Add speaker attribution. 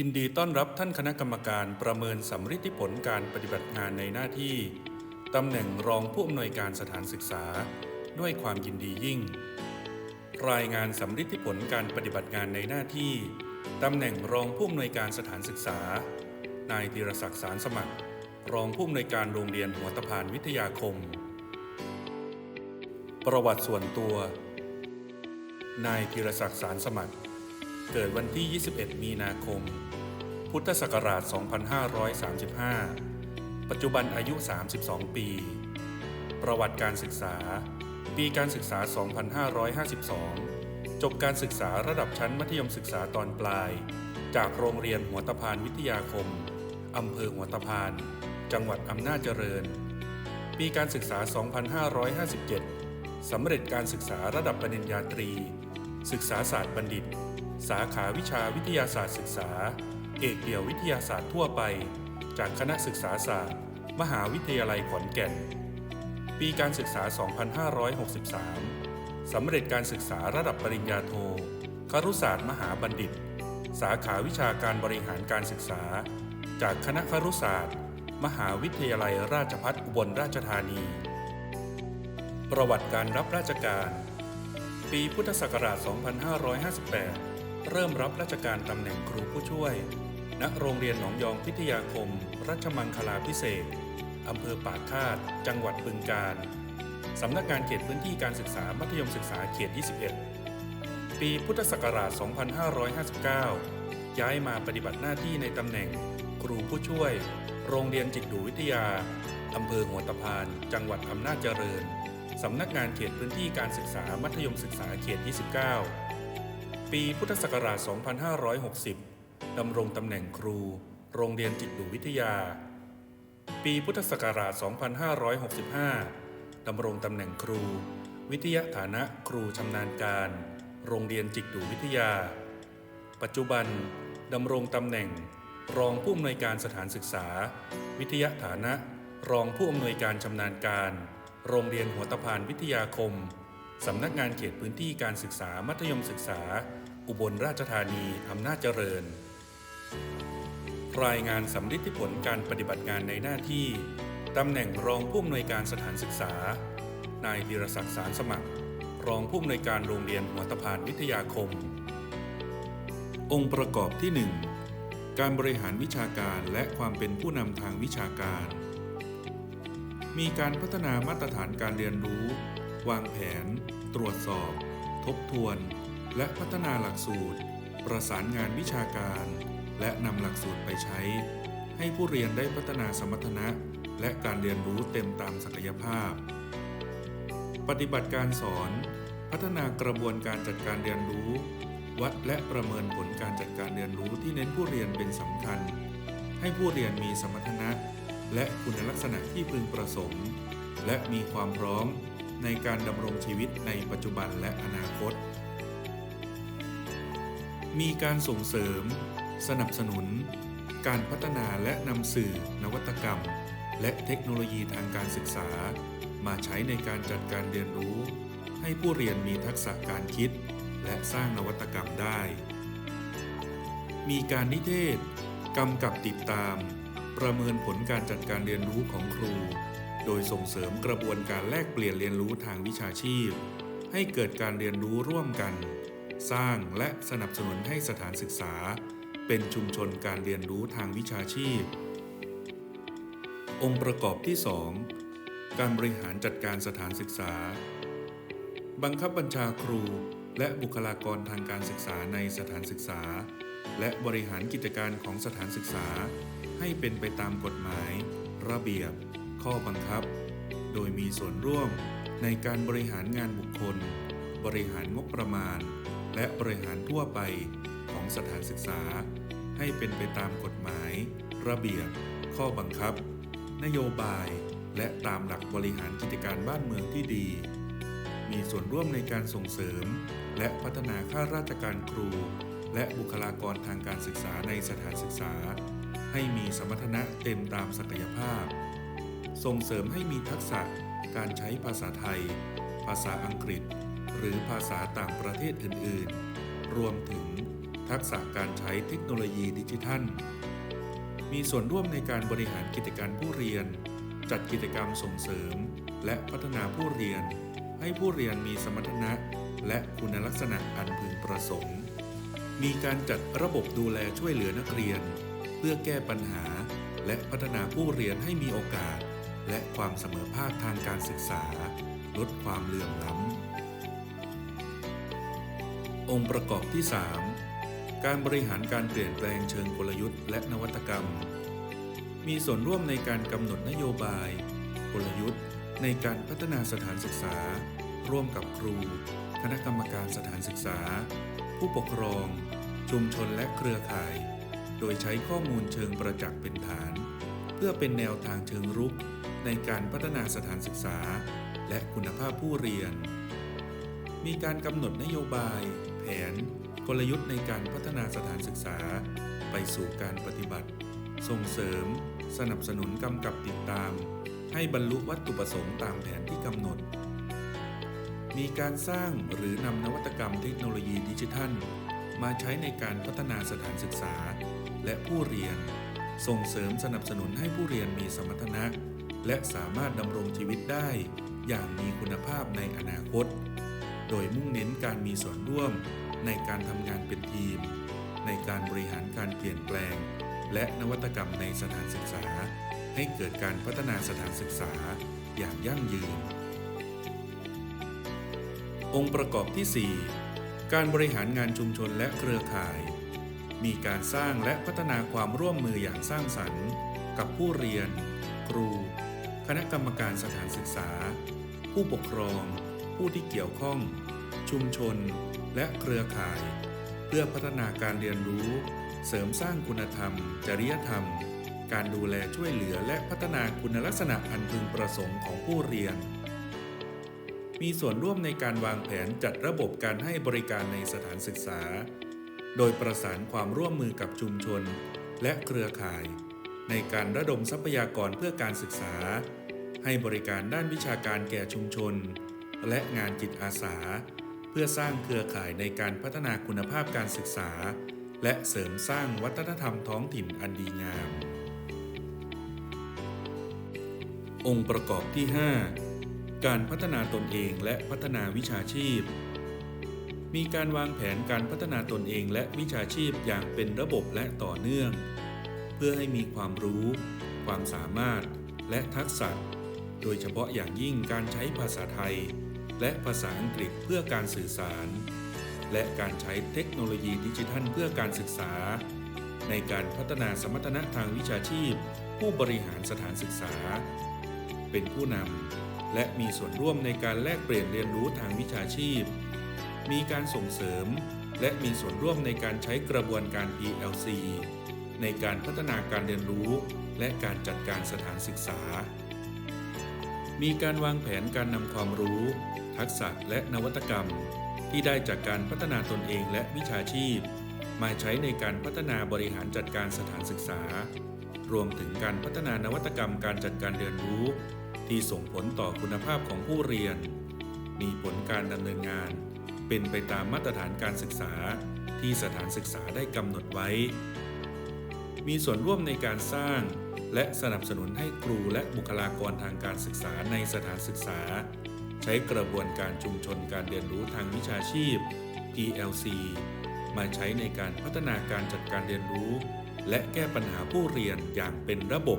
Speaker 1: ยินดีต้อนรับท่านคณะกรรมการประเมินสำฤทธิผลการปฏิบัติงานในหน้าที่ตำแหน่งรองผู้อำนวยการสถานศึกษา ด้วยความยินดียิ่ง รายงานสำฤทธิผลการปฏิบัติงานในหน้าที่ตำแหน่งรองผู้อำนวยการสถานศึกษา นายธีรศักดิ์สารสมัคร รองผู้อำนวยการโรงเรียนหัวตะพานวิทยาคม ประวัติส่วนตัว นายธีรศักดิ์สารสมัคร เกิดวันที่ 21 มีนาคม พุทธศักราช 2535 ปัจจุบันอายุ 32 ปี ประวัติการศึกษา ปีการศึกษา 2552 จบการศึกษาระดับชั้นมัธยมศึกษาตอนปลาย จากโรงเรียนหัวตะพานวิทยาคม อำเภอหัวตะพาน จังหวัดอำนาจเจริญ ปีการศึกษา 2557 สำเร็จการศึกษาระดับปริญญาตรี ศึกษาศาสตร์บัณฑิต สาขาวิชาวิทยาศาสตร์ศึกษา เอกเดี่ยววิทยาศาสตร์ทั่วไป จากคณะศึกษาศาสตร์ มหาวิทยาลัยขอนแก่น ปีการศึกษา 2563 สำเร็จการศึกษาระดับปริญญาโท ครุศาสตร์มหาบัณฑิต สาขาวิชาการบริหารการศึกษา จากคณะครุศาสตร์ มหาวิทยาลัยราชภัฏอุบลราชธานี ประวัติการรับราชการ ปีพุทธศักราช 2558 เริ่มรับราชการตำแหน่งครูผู้ช่วย ณ โรงเรียนหนองยองพิทยาคม รัชมังคลาพิเศษอำเภอปากคาด จังหวัดบึงกาฬสำนักงานเขตพื้นที่การศึกษามัธยมศึกษาเขต 21 ปีพุทธศักราช 2559 ย้ายมาปฏิบัติหน้าที่ในตำแหน่ง ครูผู้ช่วย โรงเรียนจิตดูวิทยาอำเภอหัวตะพาน จังหวัดอำนาจเจริญ สำนักงานเขตพื้นที่การศึกษามัธยมศึกษาเขต 29 ปีพุทธศักราช 2560 ดำรงตำแหน่งครู โรงเรียนจิตดูวิทยา ปีพุทธศักราช 2565 ดำรงตำแหน่งครู วิทยาฐานะครูชำนาญการ โรงเรียนจิตดูวิทยา ปัจจุบัน ดำรงตำแหน่ง รองผู้อำนวยการสถานศึกษา วิทยาฐานะ รองผู้อำนวยการชำนาญการ โรงเรียนหัวตะพานวิทยาคม สำนักงานเขตพื้นที่การศึกษามัธยมศึกษา อุบลราชธานีอำนาจเจริญ รายงานสำลิดที่ผลการปฏิบัติงานในหน้าที่ตำแหน่งรองผู้อำนวยการสถานศึกษา นายธีรศักดิ์สารสมัคร รองผู้อำนวยการโรงเรียนหัวตะพานวิทยาคม องค์ประกอบที่ 1 การบริหารวิชาการและความเป็นผู้นำทางวิชาการ มีการพัฒนามาตรฐานการเรียนรู้ วางแผน ตรวจสอบ ทบทวน และพัฒนาหลักสูตร ประสานงานวิชาการ และนำหลักสูตรไปใช้ ให้ผู้เรียนได้พัฒนาสมรรถนะ และการเรียนรู้เต็มตามศักยภาพ ปฏิบัติการสอน พัฒนากระบวนการจัดการเรียนรู้ วัดและประเมินผลการจัดการเรียนรู้ที่เน้นผู้เรียนเป็นสำคัญ ให้ผู้เรียนมีสมรรถนะ และคุณลักษณะที่พึงประสงค์และมีความพร้อม ในการดำรงชีวิตในปัจจุบันและอนาคต มีการส่งเสริม สนับสนุน การพัฒนาและนำสื่อนวัตกรรม และเทคโนโลยีทางการศึกษา มาใช้ในการจัดการเรียนรู้ ให้ผู้เรียนมีทักษะการคิด และสร้างนวัตกรรมได้ มีการนิเทศกำกับติดตาม ประเมินผลการจัดการเรียนรู้ของครู โดยส่งเสริมกระบวนการแลกเปลี่ยนเรียนรู้ทางวิชาชีพ ให้เกิดการเรียนรู้ร่วมกัน สร้างและสนับสนุนให้สถานศึกษา เป็นชุมชนการเรียนรู้ทางวิชาชีพ องค์ประกอบที่ 2 การบริหารจัดการสถานศึกษา บังคับบัญชาครู และบุคลากรทางการศึกษาในสถานศึกษา และบริหารกิจการของสถานศึกษา ให้เป็นไปตามกฎหมาย ระเบียบ ข้อบังคับ โดยมีส่วนร่วมในการบริหารงานบุคคล บริหารงบประมาณ และบริหารทั่วไปของสถานศึกษา ให้เป็นไปตามกฎหมาย ระเบียบ ข้อบังคับ นโยบาย และตามหลักบริหารกิจการบ้านเมืองที่ดี มีส่วนร่วมในการส่งเสริม และพัฒนาข้าราชการครู และบุคลากรทางการศึกษาในสถานศึกษา ให้มีสมรรถนะเต็มตามศักยภาพ ส่งเสริมให้มีทักษะการใช้ภาษาไทย ภาษาอังกฤษ หรือภาษาต่างประเทศอื่น ๆ รวมถึงทักษะการใช้เทคโนโลยีดิจิทัล มีส่วนร่วมในการบริหารกิจการผู้เรียน จัดกิจกรรมส่งเสริม และพัฒนาผู้เรียน ให้ผู้เรียนมีสมรรถนะ และคุณลักษณะอันพึงประสงค์ มีการจัดระบบดูแลช่วยเหลือนักเรียน เพื่อแก้ปัญหาและพัฒนาผู้เรียนให้มีโอกาส และความเสมอภาคทางการศึกษา ลดความเหลื่อมล้ำ องค์ประกอบที่ 3 การบริหารการเปลี่ยนแปลงเชิงกลยุทธ์และนวัตกรรม มีส่วนร่วมในการกำหนดนโยบาย กลยุทธ์ ในการพัฒนาสถานศึกษา ร่วมกับครู คณะกรรมการสถานศึกษา ผู้ปกครอง ชุมชนและเครือข่าย โดยใช้ข้อมูลเชิงประจักษ์เป็นฐาน เพื่อเป็นแนวทางเชิงรุก ในการพัฒนาสถานศึกษา และคุณภาพผู้เรียน มีการกำหนดนโยบาย แผน กลยุทธ์ในการพัฒนาสถานศึกษา ไปสู่การปฏิบัติ ส่งเสริม สนับสนุนกำกับติดตาม ให้บรรลุวัตถุประสงค์ตามแผนที่กำหนด มีการสร้างหรือนำนวัตกรรมเทคโนโลยีดิจิทัล มาใช้ในการพัฒนาสถานศึกษา และผู้เรียนส่งเสริมสนับสนุนให้ผู้เรียนมีสมรรถนะ และสามารถดำรงชีวิตได้อย่างมีคุณภาพในอนาคต โดยมุ่งเน้นการมีส่วนร่วมในการทำงานเป็นทีม ในการบริหารการเปลี่ยนแปลง และนวัตกรรมในสถานศึกษา ให้เกิดการพัฒนาสถานศึกษาอย่างยั่งยืน องค์ประกอบที่ 4 การบริหารงานชุมชนและเครือข่าย มีการสร้างและพัฒนาความร่วมมืออย่างสร้างสรรค์ กับผู้เรียน ครู คณะกรรมการสถานศึกษา ผู้ปกครอง ผู้ที่เกี่ยวข้อง ชุมชน และเครือข่าย เพื่อพัฒนาการเรียนรู้ เสริมสร้างคุณธรรม จริยธรรม การดูแลช่วยเหลือและพัฒนาคุณลักษณะอันพึงประสงค์ของผู้เรียน มีส่วนร่วมในการวางแผนจัดระบบการให้บริการในสถานศึกษา โดยประสานความร่วมมือกับชุมชน และเครือข่าย ในการระดมทรัพยากรเพื่อการศึกษา ให้บริการด้านวิชาการแก่ชุมชน และงานจิตอาสา เพื่อสร้างเครือข่ายในการพัฒนาคุณภาพการศึกษา และเสริมสร้างวัฒนธรรมท้องถิ่นอันดีงาม องค์ประกอบที่ 5 การพัฒนาตนเองและพัฒนาวิชาชีพ มีการวางแผนการพัฒนาตนเองและวิชาชีพอย่างเป็นระบบและต่อเนื่อง เพื่อให้มีความรู้ ความสามารถ และทักษะ โดยเฉพาะอย่างยิ่งการใช้ภาษาไทย และภาษาอังกฤษเพื่อการสื่อสาร และการใช้เทคโนโลยีดิจิทัลเพื่อการศึกษา ในการพัฒนาสมรรถนะทางวิชาชีพ ผู้บริหารสถานศึกษา เป็นผู้นำและมีส่วนร่วมในการแลกเปลี่ยนเรียนรู้ทางวิชาชีพ มีการส่งเสริมและมีส่วนร่วมในการใช้กระบวนการ PLC ในการพัฒนาการเรียนรู้ และการจัดการสถานศึกษา มีการวางแผนการนำความรู้ ทักษะและนวัตกรรม ที่ได้จากการพัฒนาตนเองและวิชาชีพ มาใช้ในการพัฒนาบริหารจัดการสถานศึกษา รวมถึงการพัฒนานวัตกรรมการจัดการเรียนรู้ ที่ส่งผลต่อคุณภาพของผู้เรียน มีผลการดำเนินงาน เป็นไปตามมาตรฐานการศึกษาที่สถานศึกษาได้กำหนดไว้ มีส่วนร่วมในการสร้าง และสนับสนุนให้ครูและบุคลากรทางการศึกษาในสถานศึกษา ใช้กระบวนการชุมชนการเรียนรู้ทางวิชาชีพ PLC มาใช้ในการพัฒนาการจัดการเรียนรู้ และแก้ปัญหาผู้เรียนอย่างเป็นระบบ